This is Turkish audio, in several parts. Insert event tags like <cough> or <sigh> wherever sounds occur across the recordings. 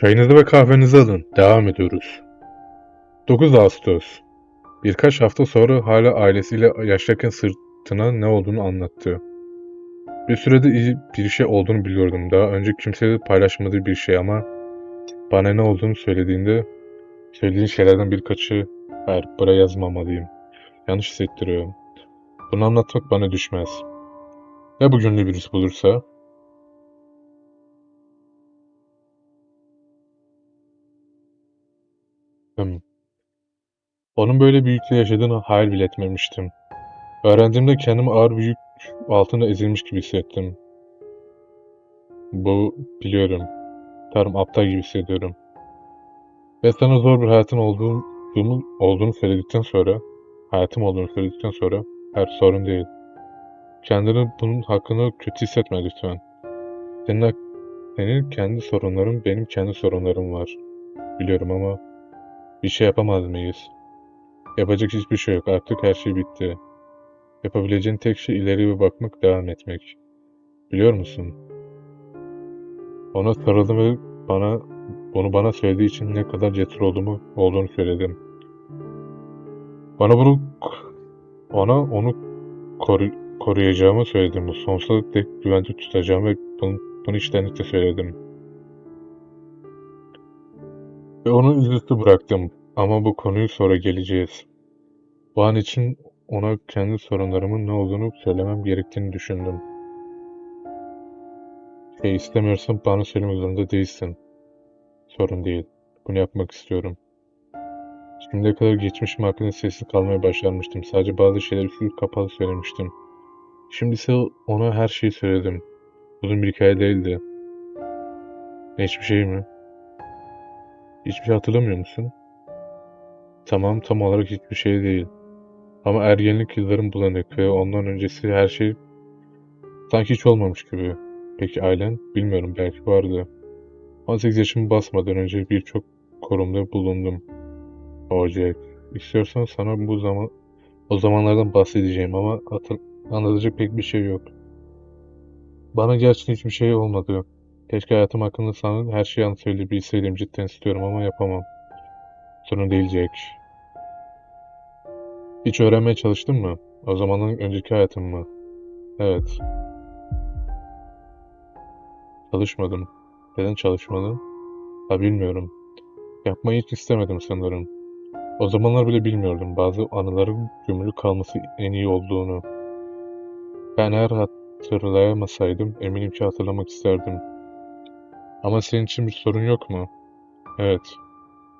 Çayınızı ve kahvenizi alın. Devam ediyoruz. 9 Ağustos. Birkaç hafta sonra hala ailesiyle yaşarken sırtına ne olduğunu anlattı. Bir sürede iyi bir şey olduğunu biliyordum. Daha önce kimseyle paylaşmadığı bir şey ama bana ne olduğunu söylediğinde söylediğin şeylerden birkaçı hayır buraya yazmamalıyım. Yanlış hissettiriyor. Bunu anlatmak bana düşmez. Ya bugünlü birisi bulursa? Onun böyle yükle yaşadığını hayal bile etmemiştim. Öğrendiğimde kendimi ağır bir yük altında ezilmiş gibi hissettim. Bu biliyorum. Tanrım aptal gibi hissediyorum. Ve sana zor bir hayatın olduğunu, olduğunu söyledikten sonra, hayatım olduğunu söyledikten sonra, her sorun değil. Kendini bunun hakkında kötü hissetme lütfen. Senin, senin kendi sorunların, benim kendi sorunlarım var. Biliyorum ama bir şey yapamaz mıyız? Yapacak hiçbir şey yok. Artık her şey bitti. Yapabileceğin tek şey ileriye bakmak, devam etmek. Biliyor musun? Ona sarıldım ve bana bunu bana söylediği için ne kadar cesur olduğumu olduğunu söyledim. Bana bunu ona onu koru- koruyacağımı söyledim. Sonsuza dek güvende tutacağım ve bunu, bunu içtenlikle söyledim. Ve onu üzüntü bıraktım. Ama bu konuyu sonra geleceğiz. Bu an için ona kendi sorunlarımın ne olduğunu söylemem gerektiğini düşündüm. Şey istemiyorsan bana söylemek zorunda değilsin. Sorun değil. Bunu yapmak istiyorum. Şimdiye kadar geçmişim hakkında sessiz kalmaya başarmıştım. Sadece bazı şeyleri üstü kapalı söylemiştim. Şimdi ise ona her şeyi söyledim. Uzun bir hikaye değildi. Hiçbir şey mi? Hiçbir şey hatırlamıyor musun? Tamam, tam olarak hiçbir şey değil. Ama ergenlik yıllarım bulanık ve ondan öncesi her şey sanki hiç olmamış gibi. Peki ailen? Bilmiyorum, belki vardı. 18 yaşımı basmadan önce birçok korumda bulundum. O Jack. İstiyorsan sana bu zaman o zamanlardan bahsedeceğim ama hatır, anlatacak pek bir şey yok. Bana gerçekten hiçbir şey olmadı. Keşke hayatım hakkında sana her şeyi söyleyebilseydim. Cidden istiyorum ama yapamam. Sorun değil Jack. Hiç öğrenmeye çalıştın mı? O zamanın önceki hayatın mı? Evet. Çalışmadım. Neden çalışmadın? Ha bilmiyorum. Yapmayı hiç istemedim sanırım. O zamanlar bile bilmiyordum. Bazı anıların gömülü kalması en iyi olduğunu. Ben eğer hatırlayamasaydım eminim ki hatırlamak isterdim. Ama senin için bir sorun yok mu? Evet.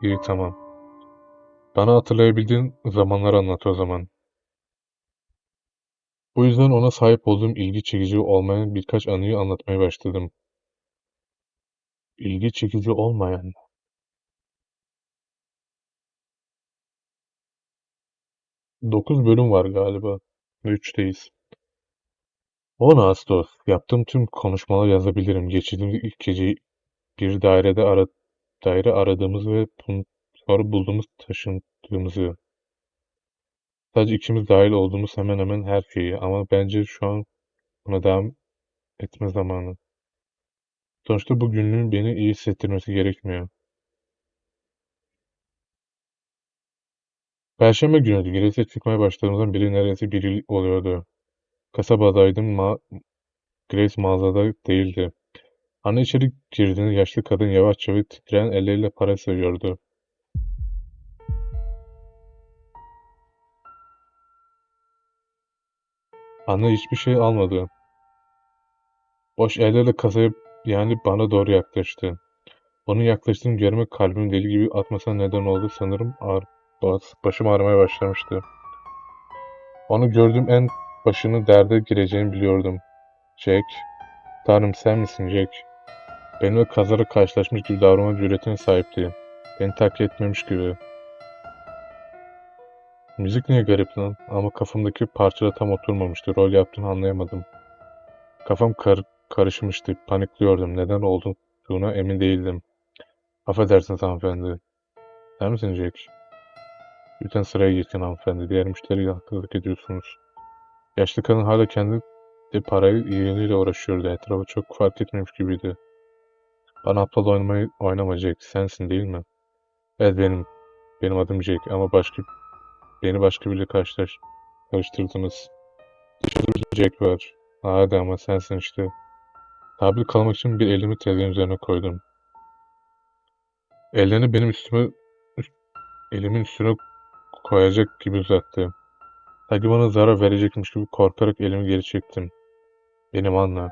İyi tamam. Bana hatırlayabildiğin zamanları anlat o zaman. Bu yüzden ona sahip olduğum ilgi çekici olmayan birkaç anıyı anlatmaya başladım. İlgi çekici olmayan. Dokuz bölüm var galiba. Üçteyiz. 10 Ağustos. Yaptığım tüm konuşmaları yazabilirim. Geçirdiğimiz ilk geceyi bir dairede ara daire aradığımız ve bun- sonra bulduğumuz taşındığımızı. Sadece ikimiz dahil olduğumuz hemen hemen her şeyi. Ama bence şu an buna devam etme zamanı. Sonuçta bu günlüğün beni iyi hissettirmesi gerekmiyor. Perşembe günüydü. Grace'e çıkmaya başladığımızdan beri neredeyse bir yıl oluyordu. Kasabadaydım. Ma Grace mağazada değildi. Anne içeri girdiğinde yaşlı kadın yavaşça ve titreyen elleriyle para sayıyordu. Anne hiçbir şey almadı. Boş ellerle kasaya yani bana doğru yaklaştı. Onun yaklaştığını görmek kalbimin deli gibi atmasına neden oldu sanırım ağır, başım ağrımaya başlamıştı. Onu gördüğüm en başını derde gireceğini biliyordum. Jack, Tanrım sen misin Jack? Benimle kazara karşılaşmış gibi davranma cüretine sahipti. Beni takip etmemiş gibi. Müzik niye garip lan? Ama kafamdaki parçada tam oturmamıştı. Rol yaptığını anlayamadım. Kafam kar karışmıştı. Panikliyordum. Neden olduğuna emin değildim. Affedersiniz hanımefendi. Der misin Jack? Lütfen sıraya geçin hanımefendi. Diğer müşteriye haksızlık ediyorsunuz. Yaşlı kadın hala kendi de parayı yeğeniyle uğraşıyordu. Etrafı çok fark etmemiş gibiydi. Bana aptal oynamayı oynama Jack. Sensin değil mi? Evet benim. Benim adım Jack ama başka beni başka biriyle karşılaş karıştırdınız. Dışarıda Jack var. Hadi ama sensin işte. Tabi kalmak için bir elimi tezgahın üzerine koydum. Ellerini benim üstüme elimin üstüne koyacak gibi uzattı. Sanki bana zarar verecekmiş gibi korkarak elimi geri çektim. Benim anla.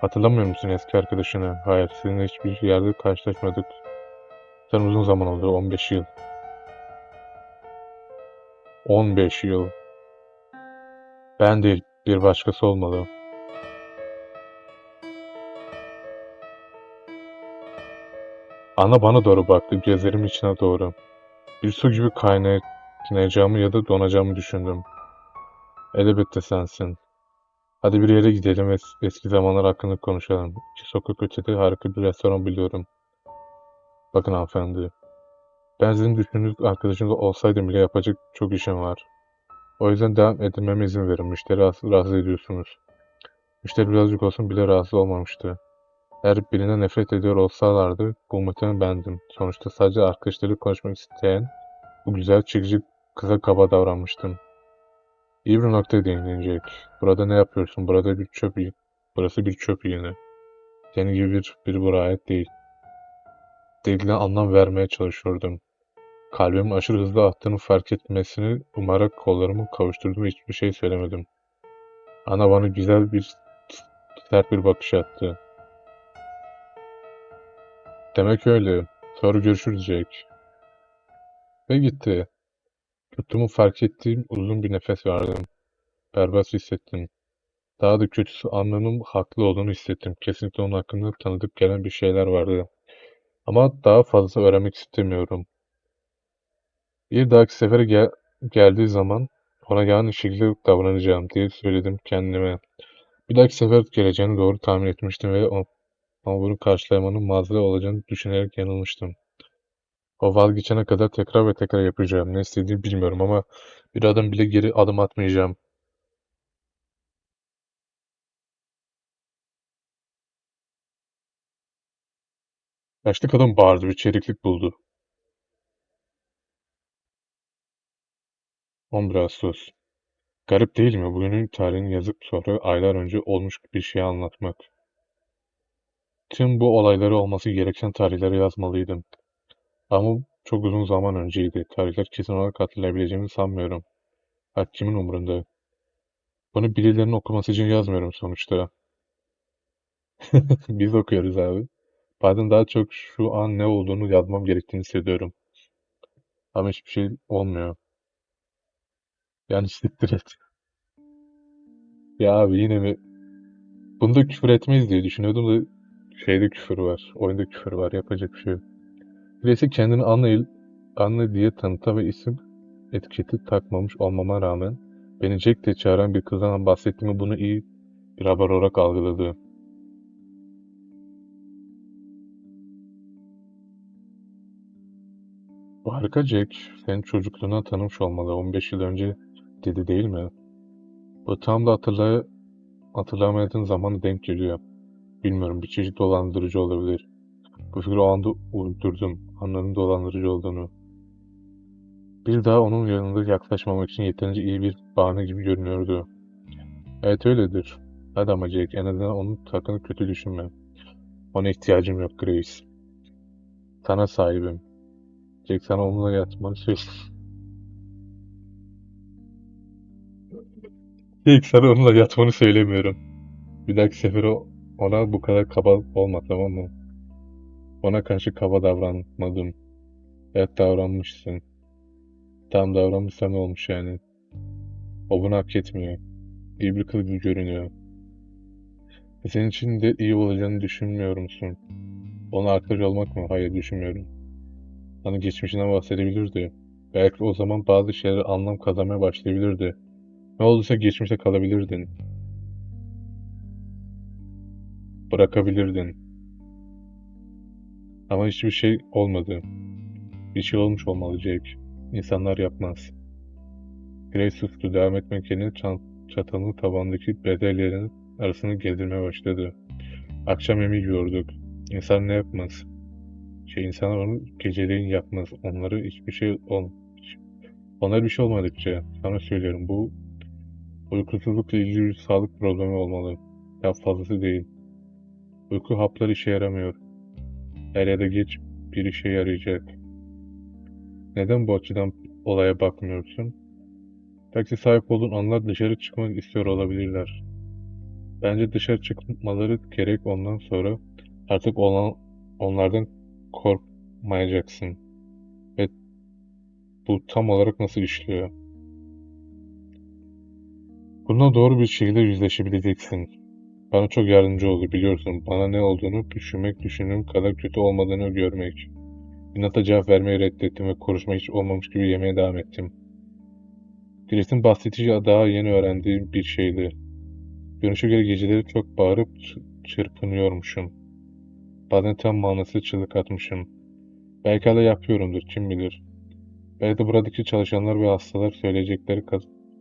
Hatırlamıyor musun eski arkadaşını? Hayır, sizinle hiçbir yerde karşılaşmadık. Sen uzun zaman oldu, 15 yıl. 15 yıl. Ben değil, bir başkası olmalı. Ana bana doğru baktı, gözlerimin içine doğru. Bir su gibi kaynayacağımı ya da donacağımı düşündüm. Elbette sensin. Hadi bir yere gidelim ve es- eski zamanlar hakkında konuşalım. İki sokak ötede harika bir restoran biliyorum. Bakın hanımefendi. Ben sizin düşündüğünüz arkadaşınız olsaydım bile yapacak çok işim var. O yüzden devam edilmeme izin verin. Müşteri rahatsız, rahatsız ediyorsunuz. Müşteri birazcık olsun bile rahatsız olmamıştı. Eğer birine nefret ediyor olsalardı bu muhtemelen bendim. Sonuçta sadece arkadaşları konuşmak isteyen bu güzel çekici kıza kaba davranmıştım. İyi bir noktaya değinilecek. Burada ne yapıyorsun? Burada bir çöp yığ- Burası bir çöp yığını. Senin gibi bir, biri buraya ait değil. Dediğine anlam vermeye çalışıyordum. Kalbimin aşırı hızlı attığını fark etmesini umarak kollarımı kavuşturdum hiçbir şey söylemedim. Ana bana güzel bir sert bir bakış attı. Demek öyle. Sonra görüşürüz Jack. Ve gitti. Tuttuğumu fark ettiğim uzun bir nefes verdim. Berbat hissettim. Daha da kötüsü anlamın haklı olduğunu hissettim. Kesinlikle onun hakkında tanıdık gelen bir şeyler vardı. Ama daha fazla öğrenmek istemiyorum. Bir dahaki sefere gel geldiği zaman ona aynı şekilde davranacağım diye söyledim kendime. Bir dahaki sefer geleceğini doğru tahmin etmiştim ve o, ama bunu karşılamanın mazeret olacağını düşünerek yanılmıştım. O vazgeçene kadar tekrar ve tekrar yapacağım. Ne istediğini bilmiyorum ama bir adım bile geri adım atmayacağım. Yaşlı kadın bağırdı bir çeviklik buldu. 11 Ağustos. Garip değil mi? Bugünün tarihini yazıp sonra aylar önce olmuş bir şeyi anlatmak. Tüm bu olayları olması gereken tarihleri yazmalıydım. Ama çok uzun zaman önceydi. Tarihler kesin olarak hatırlayabileceğimi sanmıyorum. Ha, kimin umurunda? Bunu birilerinin okuması için yazmıyorum sonuçta. <laughs> Biz okuyoruz abi. Bazen daha çok şu an ne olduğunu yazmam gerektiğini hissediyorum. Ama hiçbir şey olmuyor. Yani siktir et. Ya abi yine mi? Bunda küfür etmeyiz diye düşünüyordum da şeyde küfür var. Oyunda küfür var. Yapacak bir şey yok. Birisi kendini Anna, Anna diye tanıta ve isim etiketi takmamış olmama rağmen beni Jack diye çağıran bir kızdan bahsettiğimi bunu iyi bir haber olarak algıladı. Harika Jack. Senin çocukluğuna tanımış olmalı. 15 yıl önce dedi değil mi? Bu tam da hatırlay hatırlamadığın zaman denk geliyor. Bilmiyorum bir çeşit dolandırıcı olabilir. Bu fikri o anda uydurdum. Anladım dolandırıcı olduğunu. Bir daha onun yanında yaklaşmamak için yeterince iyi bir bahane gibi görünüyordu. Evet öyledir. Hadi ama Jack en azından onun hakkında kötü düşünme. Ona ihtiyacım yok Grace. Sana sahibim. Jack sana onunla yatmanı söyle. Jack sana onunla yatmanı söylemiyorum. Bir dahaki sefere ona bu kadar kaba olma tamam mı? Ona karşı kaba davranmadım. Evet davranmışsın. Tam davranmışsan ne olmuş yani? O bunu hak etmiyor. İyi bir kız gibi görünüyor. Ve senin için de iyi olacağını düşünmüyor musun? Ona arkadaş olmak mı? Hayır düşünmüyorum. Sana geçmişinden bahsedebilirdi. Belki o zaman bazı şeyler anlam kazanmaya başlayabilirdi. Ne olduysa geçmişte kalabilirdin. Bırakabilirdin. Ama hiçbir şey olmadı. Bir şey olmuş olmalı Jack. İnsanlar yapmaz. Grace sustu. Devam etmek yerine çatalını tabandaki bedelyerin arasını gezdirmeye başladı. Akşam yemeği yiyorduk. İnsan ne yapmaz? Şey insanlar onu geceleyin yapmaz. Onları hiçbir şey ol Onlara bir şey olmadıkça sana söylüyorum bu uykusuzlukla ilgili bir sağlık problemi olmalı. Ya fazlası değil. Uyku hapları işe yaramıyor. Er ya da geç bir işe yarayacak. Neden bu açıdan olaya bakmıyorsun? Belki sahip olduğun anlar dışarı çıkmak istiyor olabilirler. Bence dışarı çıkmaları gerek ondan sonra artık olan, onlardan korkmayacaksın. Ve bu tam olarak nasıl işliyor? Bununla doğru bir şekilde yüzleşebileceksin. Bana çok yardımcı oldu biliyorsun. Bana ne olduğunu düşünmek düşündüğüm kadar kötü olmadığını görmek. İnata cevap vermeyi reddettim ve konuşma hiç olmamış gibi yemeye devam ettim. Grace'in bahsettiği daha yeni öğrendiğim bir şeydi. Görünüşe göre geceleri çok bağırıp çırpınıyormuşum. Bazen tam manası çığlık atmışım. Belki hala yapıyorumdur, kim bilir. Belki de buradaki çalışanlar ve hastalar söyleyecekleri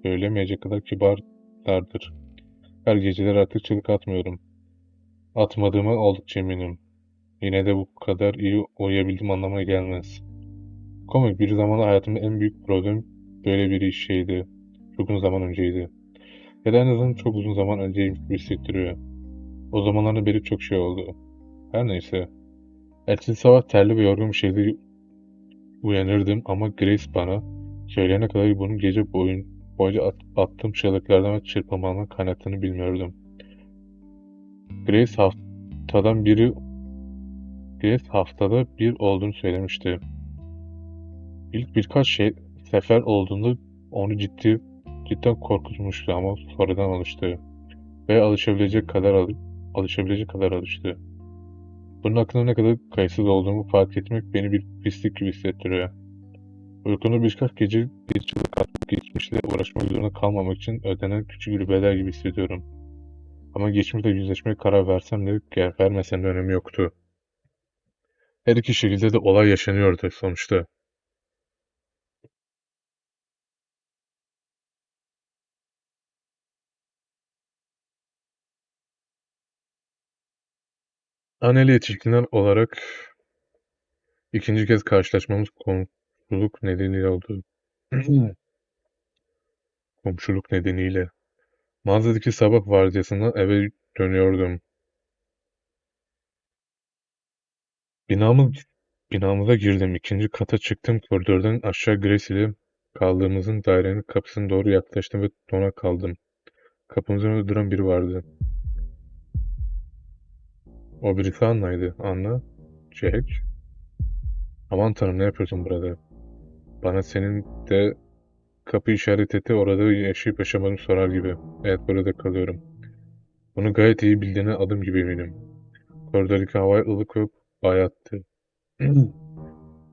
söylemeyecek kadar kibarlardır. Her geceler artık çığlık atmıyorum. Atmadığıma oldukça eminim. Yine de bu kadar iyi uyuyabildim anlamına gelmez. Komik bir zamanlar hayatımda en büyük problem böyle bir şeydi. Çok uzun zaman önceydi. Ya da en azından çok uzun zaman önceymiş gibi hissettiriyor. O zamanlarda beri çok şey oldu. Her neyse. Ertesi sabah terli ve yorgun bir şekilde uyanırdım ama Grace bana söyleyene kadar bunun gece boyun, boyunca at, attığım çığlıklardan ve çırpınmalardan kaynaktığını bilmiyordum. Grace haftadan biri Grace haftada bir olduğunu söylemişti. İlk birkaç şey sefer olduğunda onu ciddi cidden korkutmuştu ama sonradan alıştı. Ve alışabilecek kadar al alışabilecek kadar alıştı. Bunun hakkında ne kadar kayıtsız olduğumu fark etmek beni bir pislik gibi hissettiriyor. Uykumda birkaç gece bir çığlık atmak geçmişle uğraşmak zorunda kalmamak için ödenen küçük bir bedel gibi hissediyorum. Ama geçmişle yüzleşmeye karar versem de vermesem de önemi yoktu. Her iki şekilde de olay yaşanıyordu sonuçta. Anneli yetişkinler olarak ikinci kez karşılaşmamız komşuluk nedeniyle oldu. komşuluk nedeniyle. Mağazadaki sabah vardiyasından eve dönüyordum. Binamız, binamıza girdim. İkinci kata çıktım. Koridordan aşağı Grace ile kaldığımızın dairenin kapısına doğru yaklaştım ve dona kaldım. Kapımızın önünde duran biri vardı. O birisi Anna'ydı. Anna, Jack. Aman tanrım ne yapıyorsun burada? Bana senin de kapı işaret etti orada yaşayıp yaşamadığını sorar gibi. Evet burada kalıyorum. Bunu gayet iyi bildiğine adım gibi eminim. Koridordaki hava ılık ve bayattı. <clears throat>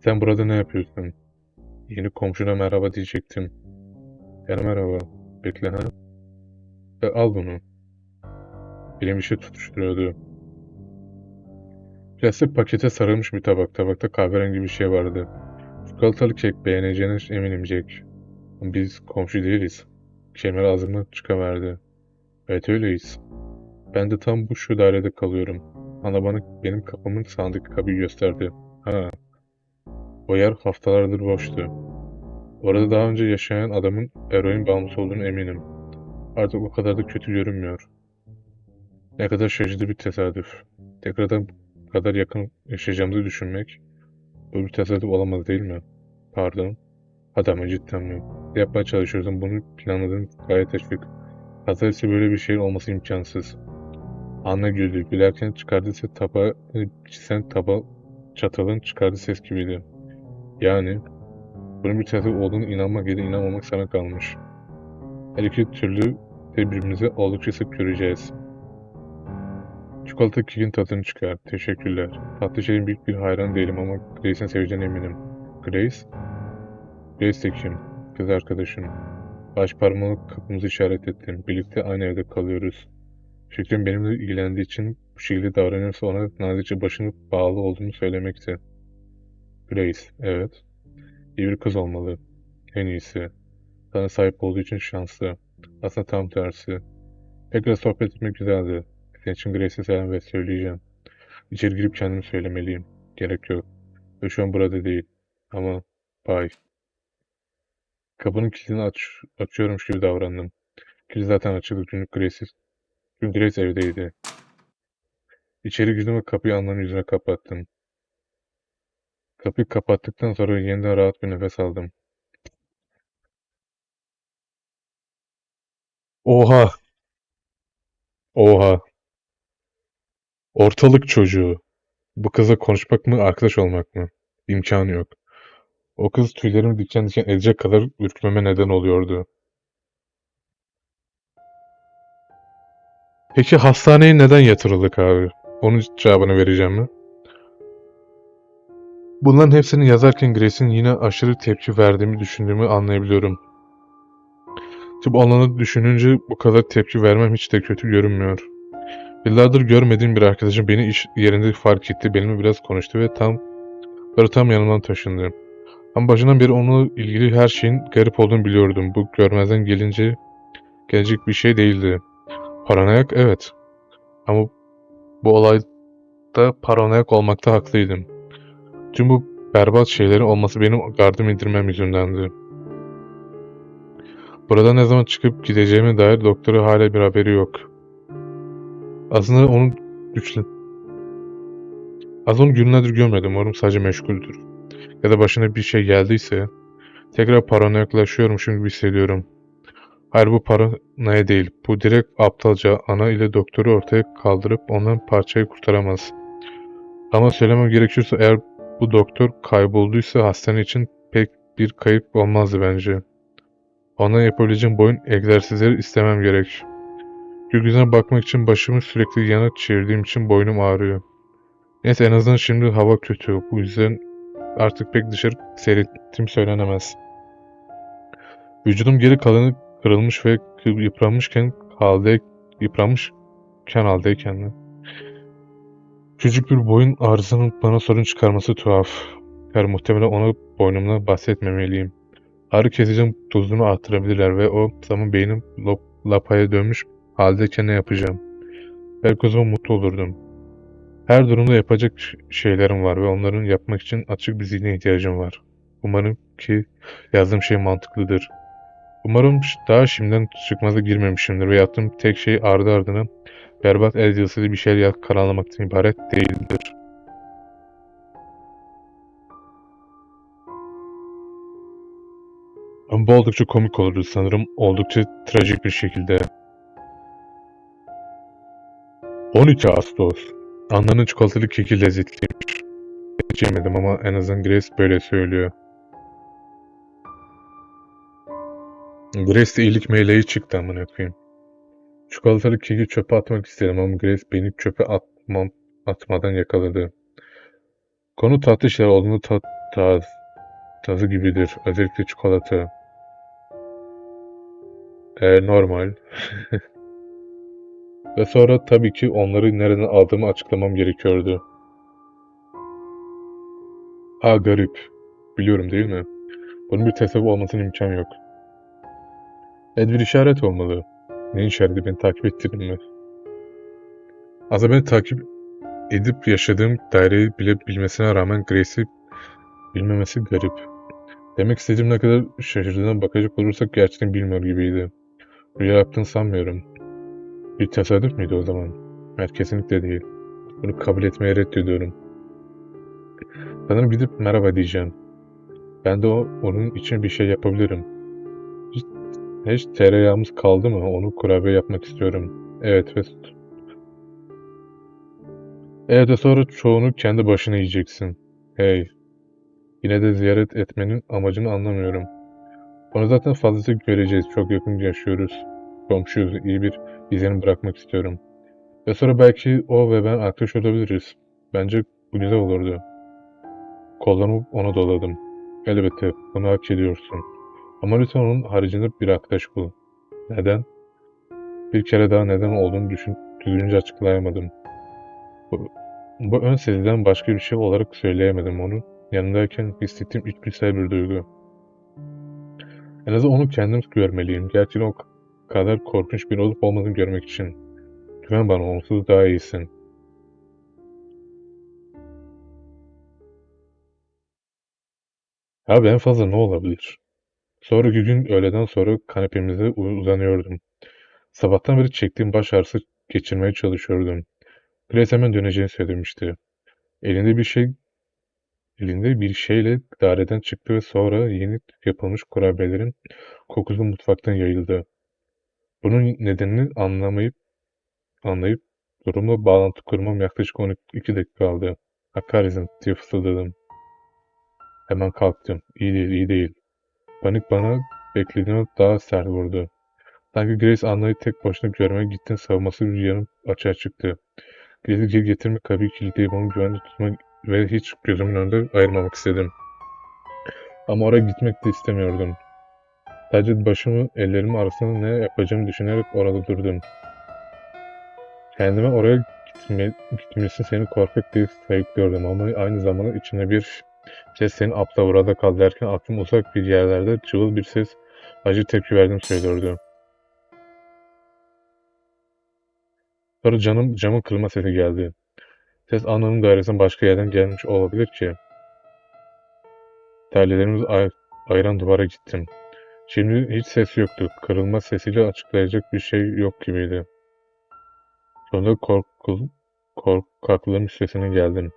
Sen burada ne yapıyorsun? Yeni komşuna merhaba diyecektim. Yani merhaba. Bekle ha. E, al bunu. Benim şey tutuşturuyordu. Plastik pakete sarılmış bir tabak. Tabakta kahverengi bir şey vardı. Çikolatalı kek beğeneceğine eminim Jack. Biz komşu değiliz. Kemer ağzımdan çıkıverdi. Evet öyleyiz. Ben de tam bu şu dairede kalıyorum. Ana bana benim kapımın sağındaki kapıyı gösterdi. Ha. O yer haftalardır boştu. Orada daha önce yaşayan adamın eroin bağımlısı olduğunu eminim. Artık o kadar da kötü görünmüyor. Ne kadar şaşırtıcı bir tesadüf. Tekrardan kadar yakın yaşayacağımızı düşünmek böyle bir tesadüf olamaz değil mi? Pardon. Adamı cidden mi? Yapmaya çalışıyorsun. Bunu planladığın gayet teşvik. Pazartesi böyle bir şeyin olması imkansız. Anna güldü. Gülerken çıkardığı ses taba, sen taba çatalın çıkardığı ses gibiydi. Yani bunun bir tesadüf olduğunu inanmak ya da inanmamak sana kalmış. Her iki türlü birbirimizi oldukça sık göreceğiz. Çikolata kekin tadını çıkar. Teşekkürler. Tatlı şeyin büyük bir hayran değilim ama Grace'in seveceğine eminim. Grace? Grace de kim? Kız arkadaşım. Baş parmağımla kapımızı işaret ettim. Birlikte aynı evde kalıyoruz. Fikrim benimle ilgilendiği için bu şekilde davranıyorsa ona nazikçe başını bağlı olduğunu söylemekti. Grace, evet. İyi bir kız olmalı. En iyisi. Sana sahip olduğu için şanslı. Aslında tam tersi. Tekrar sohbet etmek güzeldi. Senin için Grace'e selam ve söyleyeceğim. İçeri girip kendimi söylemeliyim. Gerek yok. Ve şu an burada değil. Ama bay. Kapının kilidini aç, açıyormuş gibi davrandım. Kilit zaten açıldı çünkü Grace, çünkü Grace evdeydi. İçeri girdim ve kapıyı Anna'nın yüzüne kapattım. Kapıyı kapattıktan sonra yeniden rahat bir nefes aldım. Oha! Oha! Ortalık çocuğu. Bu kızla konuşmak mı, arkadaş olmak mı? İmkanı yok. O kız tüylerimi diken diken edecek kadar ürkmeme neden oluyordu. Peki hastaneye neden yatırıldık abi? Onun cevabını vereceğim mi? Bunların hepsini yazarken Grace'in yine aşırı tepki verdiğimi düşündüğümü anlayabiliyorum. Bu alanı düşününce bu kadar tepki vermem hiç de kötü görünmüyor. Yıllardır görmediğim bir arkadaşım beni iş yerinde fark etti, benimle biraz konuştu ve tam böyle tam yanımdan taşındı. Ama başından beri onunla ilgili her şeyin garip olduğunu biliyordum. Bu görmezden gelince gelecek bir şey değildi. Paranoyak evet. Ama bu olayda paranoyak olmakta haklıydım. Tüm bu berbat şeylerin olması benim gardım indirmem yüzündendi. Burada ne zaman çıkıp gideceğime dair doktoru hala bir haberi yok. Aslında onu güçlü... Az onu günlerdir görmedim. Umarım sadece meşguldür. Ya da başına bir şey geldiyse tekrar paranoyaklaşıyormuşum gibi hissediyorum. Hayır bu paranoya değil. Bu direkt aptalca ana ile doktoru ortaya kaldırıp ondan parçayı kurtaramaz. Ama söylemem gerekirse eğer bu doktor kaybolduysa hastane için pek bir kayıp olmazdı bence. Ona yapabileceğim boyun egzersizleri istemem gerek. Gökyüzüne bakmak için başımı sürekli yana çevirdiğim için boynum ağrıyor. Neyse en azından şimdi hava kötü. Bu yüzden artık pek dışarı seyrettiğim söylenemez. Vücudum geri kalanı kırılmış ve yıpranmışken halde yıpranmışken haldeyken mi? Küçük bir boyun ağrısının bana sorun çıkarması tuhaf. Her muhtemelen ona boynumdan bahsetmemeliyim. Ağrı kesicinin dozunu arttırabilirler ve o zaman beynim lop, lapaya dönmüş haldeyken ne yapacağım? Belki o zaman mutlu olurdum. Her durumda yapacak şeylerim var ve onların yapmak için açık bir zihne ihtiyacım var. Umarım ki yazdığım şey mantıklıdır. Umarım daha şimdiden çıkmaza girmemişimdir ve yaptığım tek şey ardı ardına berbat el yazısıyla bir şeyler karalamaktan ibaret değildir. Bu oldukça komik olurdu sanırım. Oldukça trajik bir şekilde. 12 Ağustos. Anna'nın çikolatalı keki lezzetliymiş. Hiç ama en azından Grace böyle söylüyor. Grace de iyilik meleği çıktı amına koyayım. Çikolatalı keki çöpe atmak istedim ama Grace beni çöpe atmam, atmadan yakaladı. Konu tatlı şeyler olduğunu tat, taz, tazı gibidir. Özellikle çikolata. Ee, normal. <laughs> Ve sonra tabii ki onları nereden aldığımı açıklamam gerekiyordu. Ha garip. Biliyorum değil mi? Bunun bir tesadüf olmasının imkanı yok. Bir işaret olmalı. Ne işareti beni takip ettirdin mi? Aslında beni takip edip yaşadığım daireyi bile bilmesine rağmen Grace'i bilmemesi garip. Demek istediğim ne kadar şaşırdığına bakacak olursak gerçekten bilmiyor gibiydi. Rüya yaptığını sanmıyorum. Bir tesadüf müydü o zaman? Hayır kesinlikle değil. Bunu kabul etmeye reddediyorum. Sanırım gidip merhaba diyeceğim. Ben de o, onun için bir şey yapabilirim. Hiç, hiç tereyağımız kaldı mı? Onu kurabiye yapmak istiyorum. Evet ve Evet ve sonra çoğunu kendi başına yiyeceksin. Hey. Yine de ziyaret etmenin amacını anlamıyorum. Onu zaten fazlasıyla göreceğiz. Çok yakın yaşıyoruz. Komşuyuz. İyi bir izlenim bırakmak istiyorum. Ve sonra belki o ve ben arkadaş olabiliriz. Bence bu güzel olurdu. Kollarımı ona doladım. Elbette bunu hak ediyorsun. Ama lütfen onun haricinde bir arkadaş bul. Neden? Bir kere daha neden olduğunu düşün, düzgünce açıklayamadım. Bu, bu ön seziden başka bir şey olarak söyleyemedim onu. Yanındayken hissettiğim içgüdüsel bir duygu. En azından onu kendim görmeliyim. Gerçekten o kadar korkunç bir olup olmadığını görmek için. Güven bana onsuz daha iyisin. Abi en fazla ne olabilir? Sonraki gün öğleden sonra kanepemize uzanıyordum. Sabahtan beri çektiğim baş ağrısı geçirmeye çalışıyordum. Grace hemen döneceğini söylemişti. Elinde bir şey elinde bir şeyle daireden çıktı ve sonra yeni yapılmış kurabiyelerin kokusu mutfaktan yayıldı. Bunun nedenini anlamayıp anlayıp durumla bağlantı kurmam yaklaşık 12 dakika aldı. Hakarizm diye fısıldadım. Hemen kalktım. İyi değil, iyi değil. Panik bana beklediğimden daha sert vurdu. Sanki Grace Anna'yı tek başına görmeye gittin savunması bir yanım açığa çıktı. Grace'i geri getirmek kapıyı kilitleyip onu güvende tutmak ve hiç gözümün önünde ayırmamak istedim. Ama oraya gitmek de istemiyordum. Sadece başımı ellerimi arasında ne yapacağımı düşünerek orada durdum. Kendime oraya gitme, gitmesi seni korkak diye sayıklıyordum ama aynı zamanda içine bir ses senin aptal burada kal derken aklım uzak bir yerlerde çığıl bir ses acı tepki verdim söylüyordu. Sonra canım camın kırılma sesi geldi. Ses ananın dairesinden başka yerden gelmiş olabilir ki. Terlilerimiz ay ayıran duvara gittim. Şimdi hiç ses yoktu. Kırılma sesiyle açıklayacak bir şey yok gibiydi. Sonunda korkul, korkaklığın üstesine geldim.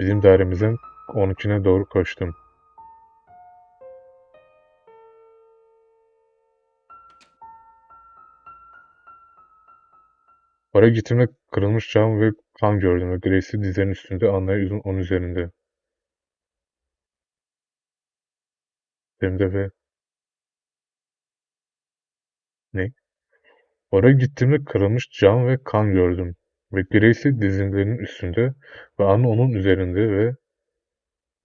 Bizim dairemizin 12'ne doğru koştum. Oraya gittiğimde kırılmış cam ve kan gördüm ve Grace'i dizlerinin üstünde, Anna'yı uzun onun üzerinde. Üzerimde ve... Ne? Oraya gittiğimde kırılmış cam ve kan gördüm ve Grace'i dizlerinin üstünde ve Anna onun üzerinde ve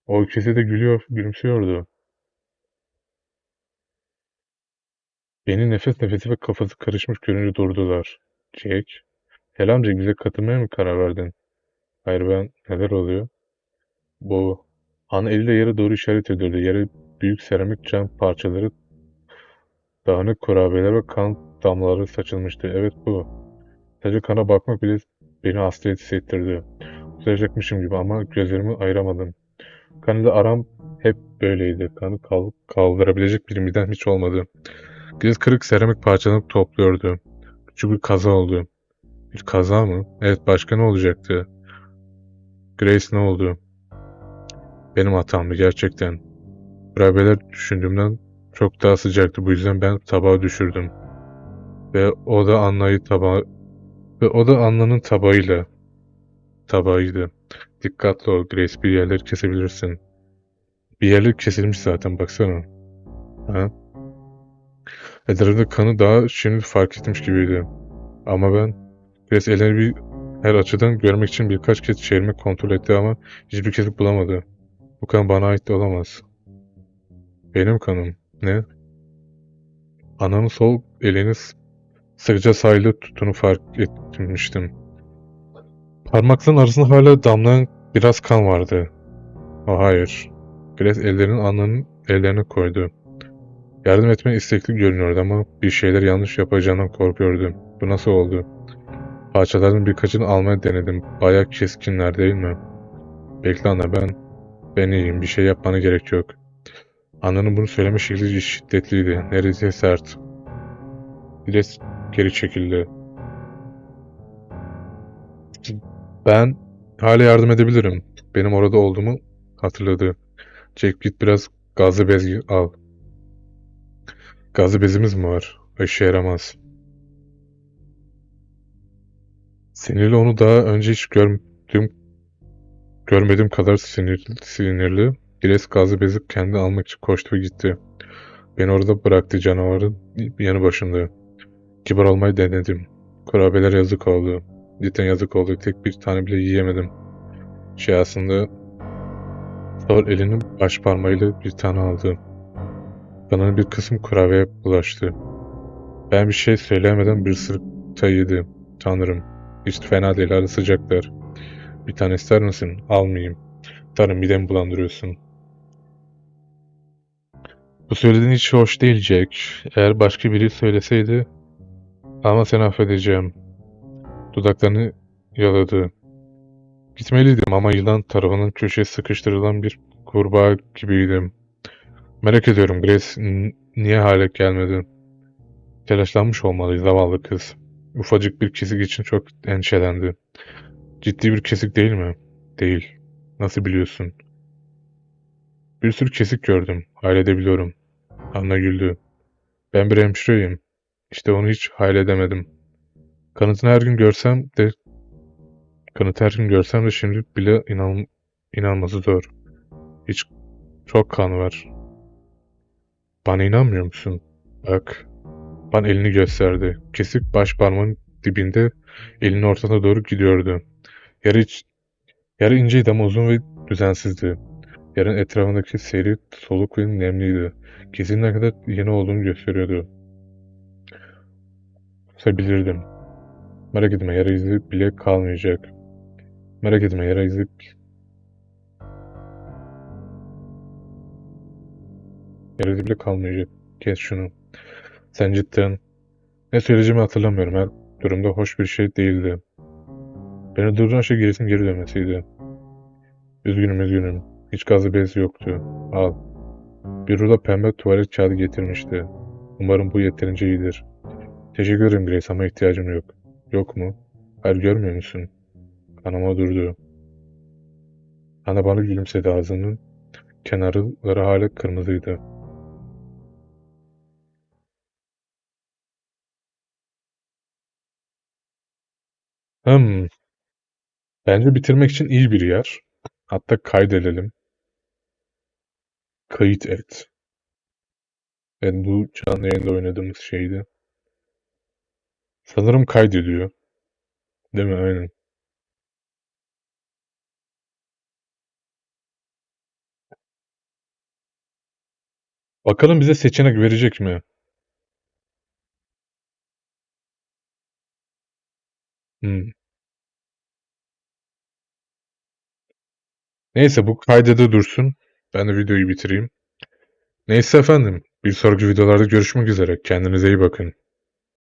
o ikisi de gülüyor, gülümsüyordu. Beni nefes nefese ve kafası karışmış görünce durdular. Jack, Selam Jack, bize katılmaya mı karar verdin? Hayır ben, neler oluyor? Bu, Anna eliyle yere doğru işaret ediyordu. Yere büyük seramik cam parçaları, dağınık kurabiyeler ve kan damlaları saçılmıştı. Evet bu. Sadece kana bakmak bile beni hasta hissettirdi. Kusacakmışım gibi ama gözlerimi ayıramadım. Kanıyla aram hep böyleydi. Kanı kal kaldırabilecek bir midem hiç olmadı. Göz kırık seramik parçalarını topluyordu. Küçük bir kaza oldu. Bir kaza mı? Evet başka ne olacaktı? Grace ne oldu? Benim hatamdı gerçekten. Kurabiyeler düşündüğümden çok daha sıcaktı. Bu yüzden ben tabağı düşürdüm. Ve o da Anna'yı tabağı... Ve o da Anna'nın tabağıyla. Tabağıydı. Dikkatli ol Grace bir yerleri kesebilirsin. Bir yerleri kesilmiş zaten baksana. Ha? Ellerinde kanı daha şimdi fark etmiş gibiydi. Ama ben Grace ellerini bir her açıdan görmek için birkaç kez çevirmek kontrol etti ama hiçbir kesik bulamadı. Bu kan bana ait de olamaz. Benim kanım. Ne? Ananın sol elini sıkıca sahilde tuttuğunu fark etmiştim. Parmakların arasında hala damlayan biraz kan vardı. O hayır. Grace ellerini ananın ellerine koydu. Yardım etmeye istekli görünüyordu ama bir şeyler yanlış yapacağından korkuyordu. Bu nasıl oldu? Parçaların birkaçını almaya denedim. Bayağı keskinler değil mi? Bekle ana ben. Ben iyiyim. Bir şey yapmana gerek yok. Ananın bunu söyleme şekli şiddetliydi. Neredeyse sert. Grace geri çekildi. Ben hala yardım edebilirim. Benim orada olduğumu hatırladı. Jack git biraz gazlı bez al. Gazlı bezimiz mi var? İşe yaramaz. Sinirli onu daha önce hiç gördüğüm görmediğim kadar sinirli, sinirli. Grace gazlı bezi kendi almak için koştu ve gitti. Beni orada bıraktı canavarın yanı başında. Kibar olmayı denedim. Kurabiyeler yazık oldu. Cidden yazık oldu. Tek bir tane bile yiyemedim. Şey aslında Thor elinin baş parmağıyla bir tane aldı. Kanının bir kısım kurabiye bulaştı. Ben bir şey söyleyemeden bir ısırıkta yedi. Tanrım. Hiç fena değil. Hala sıcaklar. Bir tane ister misin? Almayayım. Tanrım midemi bulandırıyorsun. Bu söylediğin hiç hoş değil Jack. Eğer başka biri söyleseydi ama seni affedeceğim. Dudaklarını yaladı. Gitmeliydim ama yılan tarafından köşeye sıkıştırılan bir kurbağa gibiydim. Merak ediyorum Grace niye hala gelmedi? Telaşlanmış olmalı zavallı kız. Ufacık bir kesik için çok endişelendi. Ciddi bir kesik değil mi? Değil. Nasıl biliyorsun? Bir sürü kesik gördüm. Halledebiliyorum. Anna güldü. Ben bir hemşireyim. İşte onu hiç halledemedim. Kanıtını her gün görsem de kanıtı her gün görsem de şimdi bile inan, inanması zor. Hiç çok kan var. Bana inanmıyor musun? Bak. Ban elini gösterdi. Kesik baş parmağın dibinde elinin ortasına doğru gidiyordu. Yarı, yarı inceydi ama uzun ve düzensizdi. Yarın etrafındaki seri soluk ve nemliydi. Kesin ne kadar yeni olduğunu gösteriyordu. Kusabilirdim. Merak etme yara izi bile kalmayacak. Merak etme yara izi... İzi bile kalmayacak. Kes şunu. Sen cidden... Ne söyleyeceğimi hatırlamıyorum. Her durumda hoş bir şey değildi. Beni durduran şey gerisin geri dönmesiydi. Üzgünüm üzgünüm. Hiç gazlı bez yoktu. Al. Bir rulo pembe tuvalet kağıdı getirmişti. Umarım bu yeterince iyidir. Teşekkür ederim Grace ama ihtiyacım yok. Yok mu? Hayır görmüyor musun? Kanama durdu. Ana bana gülümsedi ağzının kenarları hala kırmızıydı. Hmm, bence bitirmek için iyi bir yer. Hatta kaydedelim. Kayıt et. Evet bu canlı yayında oynadığımız şeydi. Sanırım kaydediyor. Değil mi? Aynen. Bakalım bize seçenek verecek mi? Hmm. Neyse bu kaydede dursun. Ben de videoyu bitireyim. Neyse efendim. Bir sonraki videolarda görüşmek üzere. Kendinize iyi bakın.